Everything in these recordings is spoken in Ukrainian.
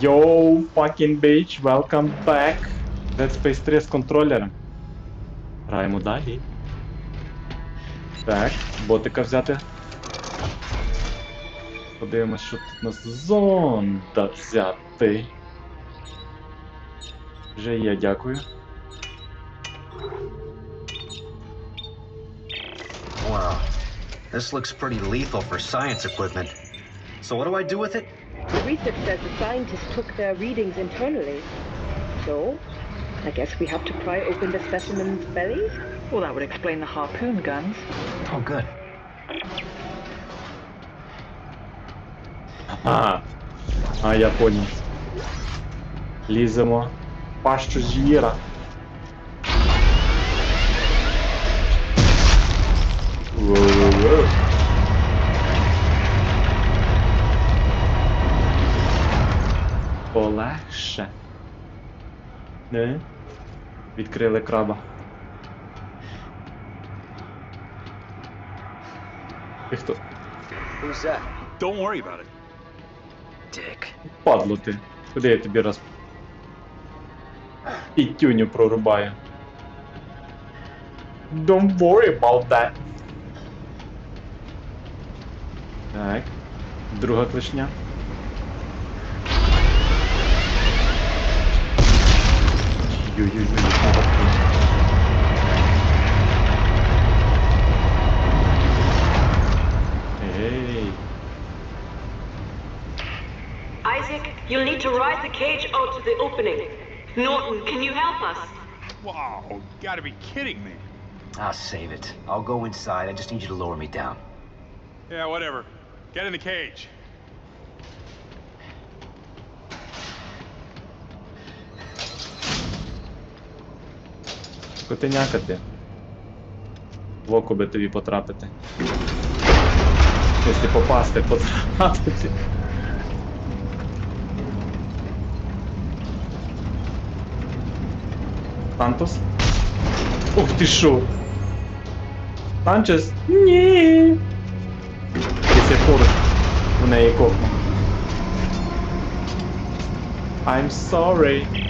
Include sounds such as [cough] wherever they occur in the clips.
Yo, fucking bitch, welcome back. Dead Space 3 з контролером. Граємо далі. Так, ботика взяти. Подивимось, що тут у нас зонда взяти. Вже є, дякую. Wow. This looks pretty lethal for science equipment. So what do I do with it? The research says the scientists took their readings internally. So, I guess we have to pry open the specimen's bellies? Well, that would explain the harpoon guns. Oh, good. Ага. А, я понял. Ліземо. в Пащу звіра. Полегше. Не? Відкрили краба. Ти хто? Who's that? Don't worry about it. Dick. Падло ти. Куди я тобі раз. Пітюню прорубаю. Don't worry about that. Так. Друга клешня. Hey, Isaac, you'll need to ride the cage out to the opening. Norton, can you help us? Wow, you gotta be kidding me. I'll save it. I'll go inside. I just need you to lower me down. Yeah, whatever. Get in the cage. Котеняка ти. В око би тобі потрапити. Якщо попасти, потрапити. Тантус? Ух ти шо! Танчес? Ні. Якщо поруч в неї копну. I'm sorry.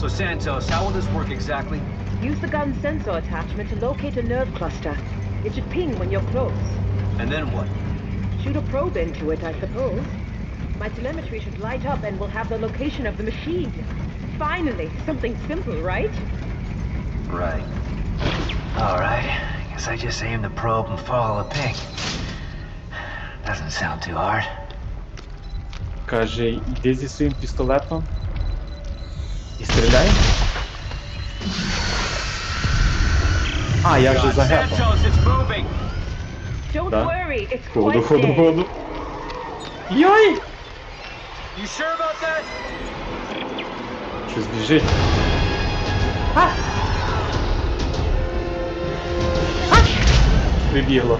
So, Santos, how will this work exactly? Use the gun sensor attachment to locate a nerve cluster. It should ping when you're close. And then what? Shoot a probe into it, I suppose. My telemetry should light up and we'll have the location of the machine. Finally, something simple, right? Right. Alright. Guess I just aim the probe and follow the ping. Doesn't sound too hard. Каже, йди зі своїм пістолетом і стріляй. А, я вже загепав. Don't Да. worry, it's Ходу, ходу, ходу. Йой! You sure about that? Щось біжить. А! А! Прибігло.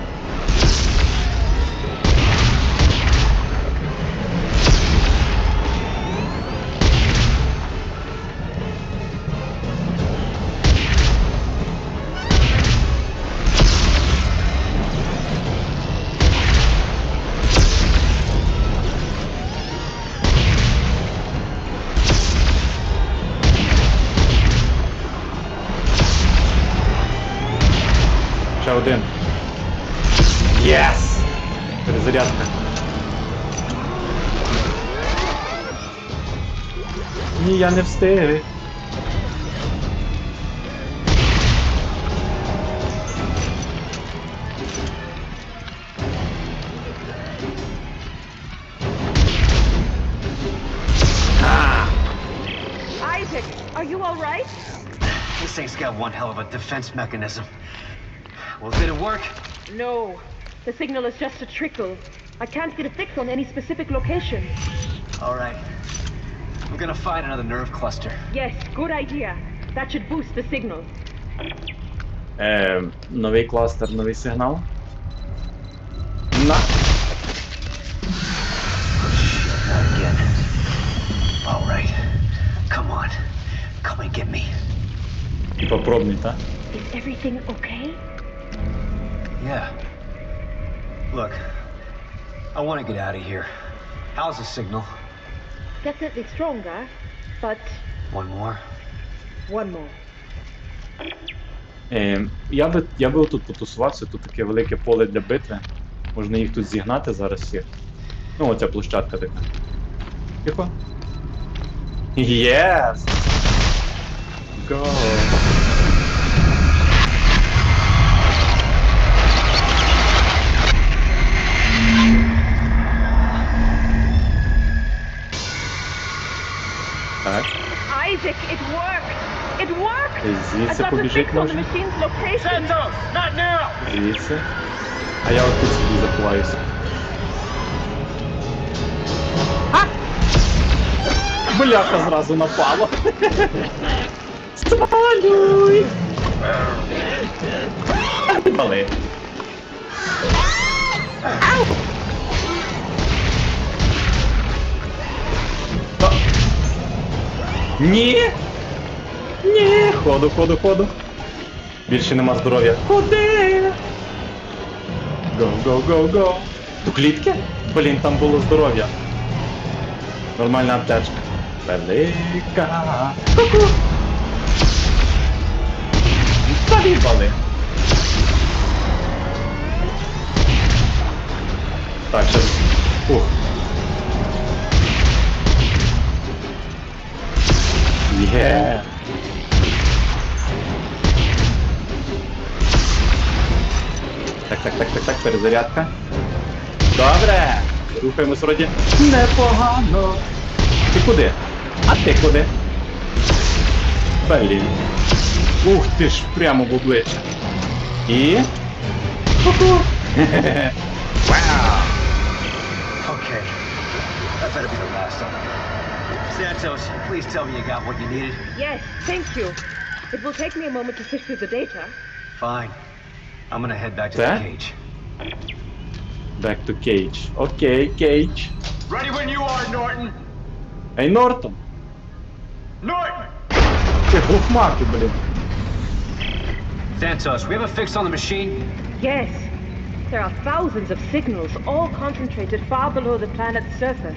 kind of scary. got one hell of a defense mechanism. Well, did it work? No. The signal is just a trickle. I can't get a fix on any specific location. All right. I'm gonna find another nerve cluster. Yes, good idea. That should boost the signal. Е, новий кластер, новий сигнал. На. Not again. Alright. Come on. Come and get me. Попробуй, так? Is everything okay? Yeah. Look, I want to get out of here. How's the signal? Definitely stronger, but One more. one more. Е, я би я би тут потусувався, тут таке велике поле для битви. Можна їх тут зігнати зараз всіх. Ну, оця площадка така. Тихо. Єс! Go! Isaac, it worked! It worked! і звідси побіжить fix on the можна. machine's location. Звідси. А я отут собі заховаюся. Бляха зразу напала. [laughs] Спалюй! Пали. Ау! Ні! Ні! Ходу, ходу, ходу. Більше нема здоров'я. Ходи! Go, go, go, go. До клітки? Блін, там було здоров'я. Нормальна аптечка. Велика. Ку-ку. Так, щас. Ух. Є. Так, так, так, так, так, перезарядка. Добре. Рухаємось вроді непогано. Ти куди? А ти куди? Блін. Ух ти ж, прямо в обличчя. І. Ку-ку. [laughs] Вау! Okay. That better be the last. Santos, please tell me you got what you needed. Yes, thank you. It will take me a moment to sift through the data. Fine. I'm gonna head back to That? the cage. Back to cage. Окей, кейдж. Ready when you are, Norton. Ей, Нортон. Norton! Ти глухмаки, блін. Santos, we have a fix on the machine. Yes. There are thousands of signals, all concentrated far below the planet's surface.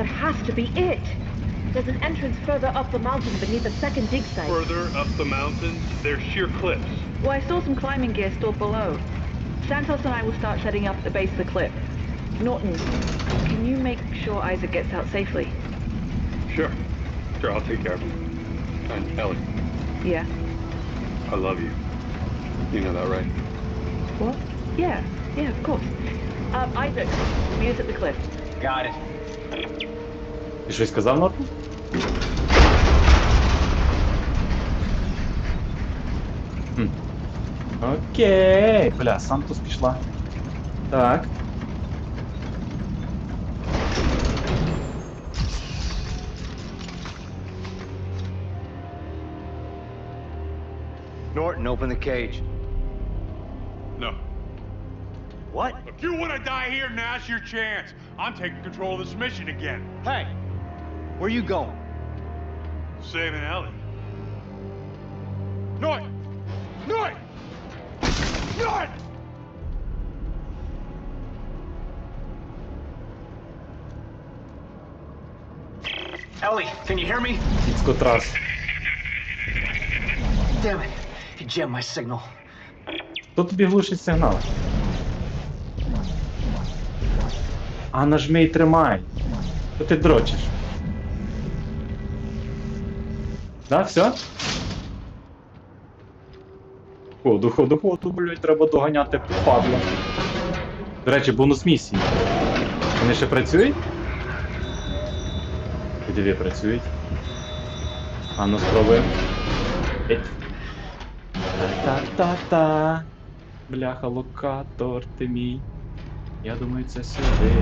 That has to be it. There's an entrance further up the mountain beneath the second dig site. Further up the mountain, there's sheer cliffs. Well, I saw some climbing gear stored below. Santos and I will start setting up at the base of the cliff. Norton, can you make sure Isaac gets out safely? Sure. Sure, I'll take care of him. And Ellie, Yeah. I love you. You know that, right? What? Yeah. Yeah, of course. Um, Isaac, meet us at the cliff. Got it. Ти щось сказав, Нортон? Хм. Окей. Бля, Сантос пішла. Так. Norton, open the cage. No. What? If you want to die here, now's your chance. I'm taking control of this mission again. Hey, where you going? Saving Ellie. Norton! Norton! Norton! Ellie, can you hear me? Кіцкотрас. Damn it. You jammed my signal. Хто тобі глушить сигнал? А нажми і тримай. Що ти дрочиш? Да, все? Ходу, ходу, ходу, блядь, треба доганяти падла. До речі, бонус місії. Вони ще працюють? І дві працюють. А ну спробуємо. Та-та-та-та. Бляха, локатор ти мій. Я думаю, це сюди.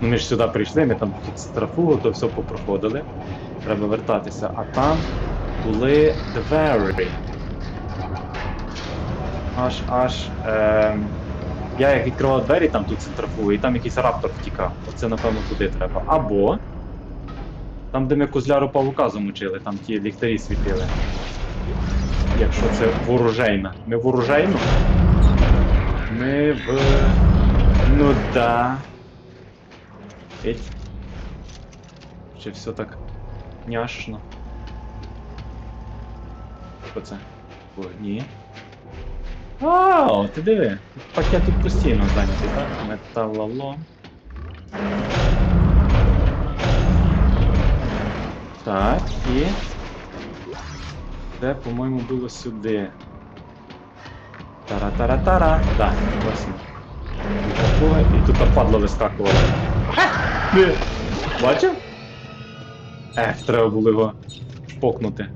Ну, ми ж сюди прийшли, ми там тут страфу, то все попроходили. Треба вертатися. А там були двері. Аж аж. Е, я як відкривав двері, там тут центрафугу, і там якийсь раптор втікав. Оце, напевно, туди треба. Або. Там, де ми козляру павука замучили, там ті ліхтарі світили. якщо це ворожейна. Ми ворожейну? Ми в. Ну да. Еть. Чи все так няшно? Що це? Вогні. А, ти диви. Пакет тут постійно зайнятий, так? Металолом. Так, і. Це, по-моєму, було сюди. Тара-тара-тара. Так, він. І тут падла вискакувала. Де? Бачив? Ех, треба було його шпокнути.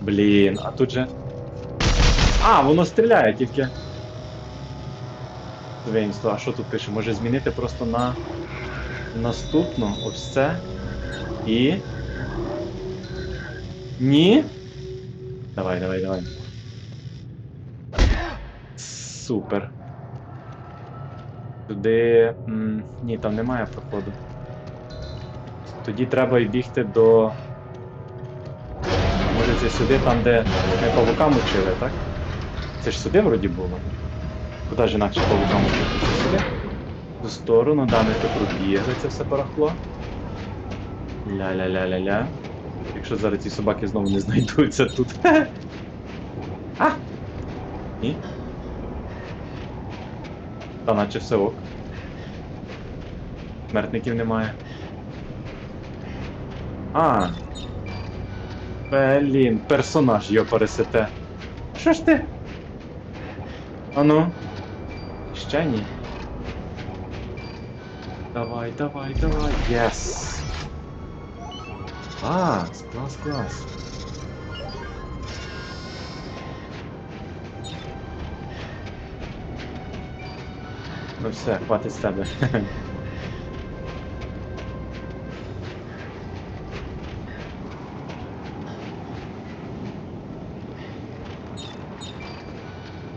Блін, а тут же. А, воно стріляє тільки. Свинство, а що тут пише? Може змінити просто на наступну ось це. І. Ні. Давай, давай, давай. Супер. Туди. м, Ні, там немає проходу. Тоді треба й бігти до. Може це сюди, там, де ми павукам учили, так? Це ж сюди вроді було. Куди ж інакше павукам учити? Це сюди? Ту сторону, да, ми тут пробігли це все барахло. Ля-ля-ля-ля-ля. Якщо зараз ці собаки знову не знайдуться тут. [laughs] А! Ні? Та наче все ок. Смертників немає. А. Блін, персонаж його пересете. Що ж ти? Ану. Ще ні. Давай, давай, давай. Єс. Клас, клас, клас. Ну все, хватить з тебе.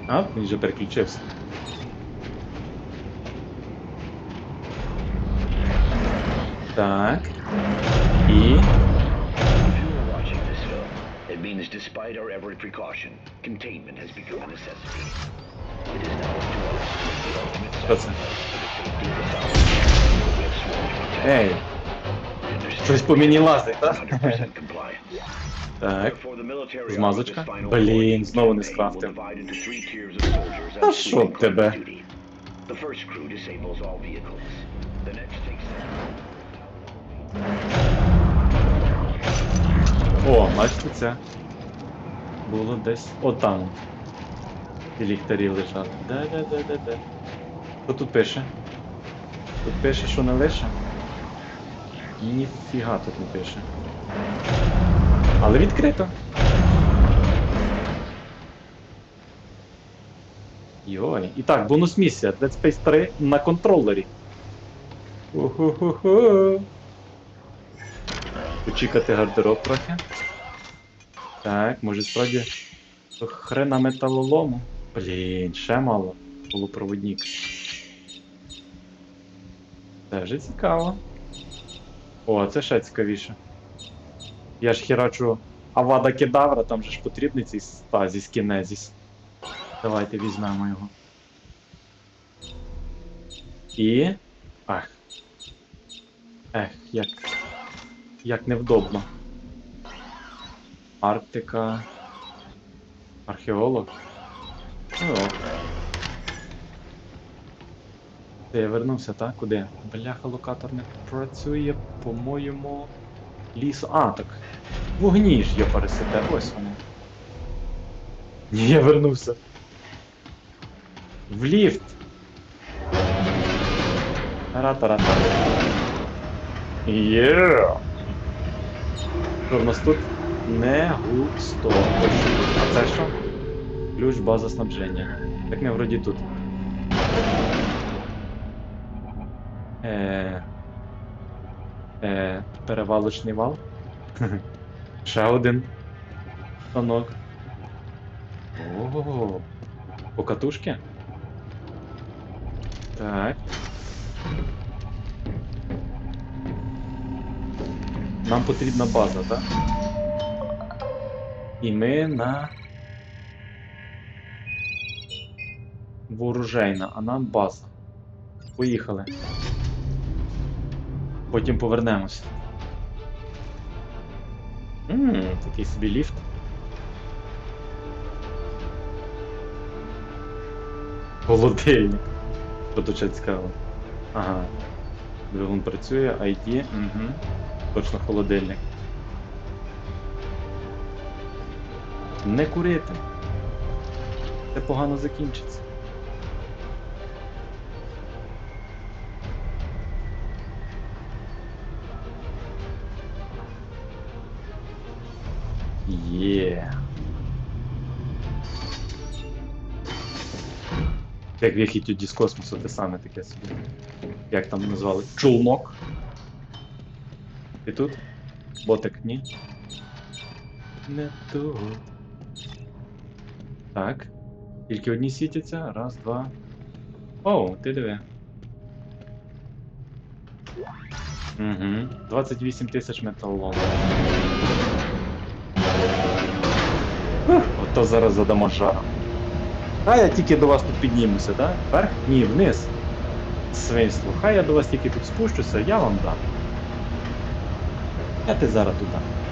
А, він вже переключився. Так. І. means despite our every precaution, containment has become a necessity. It is now up to us to make the ultimate Що це? sacrifice for the safety of the thousands we have sworn to protect. Ей, We understand щось по мені лазить, так? 100% compliance. Так. Therefore, the military Змазочка? officer's final Блін, deployment знову не campaign will скрафтив. divide into three tiers of soldiers Та on що sweeping тебе? clearance duty. The first crew disables all vehicles. The next takes О, бачите це. Було десь. Отам. І ліхтарі лежали. Де-де-де-де-де. Що тут пише? Тут пише, що не лише? Ніфіга тут не пише. Але відкрито. Йой. І так, бонус місія. Dead Space 3 на контролері. Уху-ху-ху. Почекати гардероб трохи. Так, може справді. Хрена металолому. Блін, ще мало. Полупроводник. Це вже цікаво. О, це ще цікавіше. Я ж херачу Авада Кедавра, там же ж потрібний цей стазіс кінезіс. Давайте візьмемо його. І. Ах. Ех, як. Як невдобно. Арктика. Археолог. Ок. Де я вернувся, так? Куди? Бляха, локатор не працює, по-моєму. Ліс. А, так. Вогні ж я пересете, ось воно. Ні, я вернувся. В ліфт. Ра-та-ра-та. Є. Що в нас тут? Не густо. А це що? Ключ база снабження. Так не вроді тут. Е. Е. Перевалочний вал. [laughs] Ще один. Станок. Ого. Покатушки? Так. Нам потрібна база, так? І ми на Вооружейна, а нам база. Поїхали. Потім повернемось. Ммм, такий собі ліфт. Холодильник. Що тут ще цікаво? Ага. Двигун працює, ID, угу. Точно холодильник. Не курити. Це погано закінчиться. Є. Як в тоді з космосу, те саме таке собі. Як там назвали? Чулнок. І тут? Ботик, ні? Не тут. Так. Тільки одні світяться. Раз, два. Оу, ти диви. Угу. 28 тисяч металолому. Ото зараз задамо жаром. Хай я тільки до вас тут піднімуся, так? Вверх? Ні, вниз. Свинство. Хай я до вас тільки тут спущуся, я вам дам. Я ти зараз туди.